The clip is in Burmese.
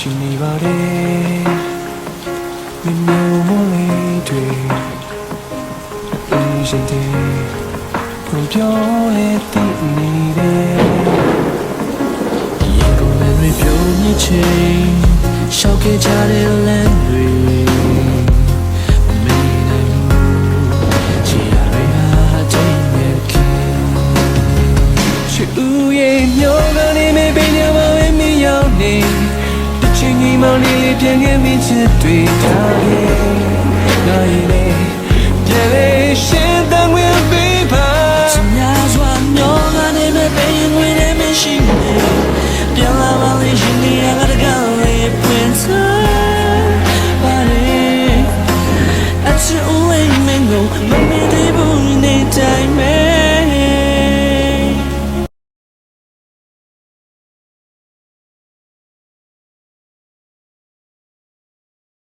ချင်နေပါတယ်မမျိုးမလေးတွေအင်းရှိတဲ့ဘုံပြောလေတည်နေတယ်ရင်ကုန်လည်းတွေပြုံးမြချင်းရှောက်ခဲ့ကြတဲ့လမ်းတွေမမေ့နိုင်ဘူးချီရရဟာတိုင်းမဲ့ခင်ချစ်ဦးရဲ့မျိုးက ပြန်ခဲ့မိချစ်တွေ့ထားခဲ့ငါရဲ့လေပြန်လေရှင်တန်ဝင်ပေးပါများစွာမျောကနေမဲ့ပင်ဝင်နေမရှိနေပြန်လာပါလိမ့်ရှင်နေရကတကလေးပွင့်စားပါလေအချစ်ဦးလေးမင်းကိုမမေ့သေးဘူးနေတိုင်း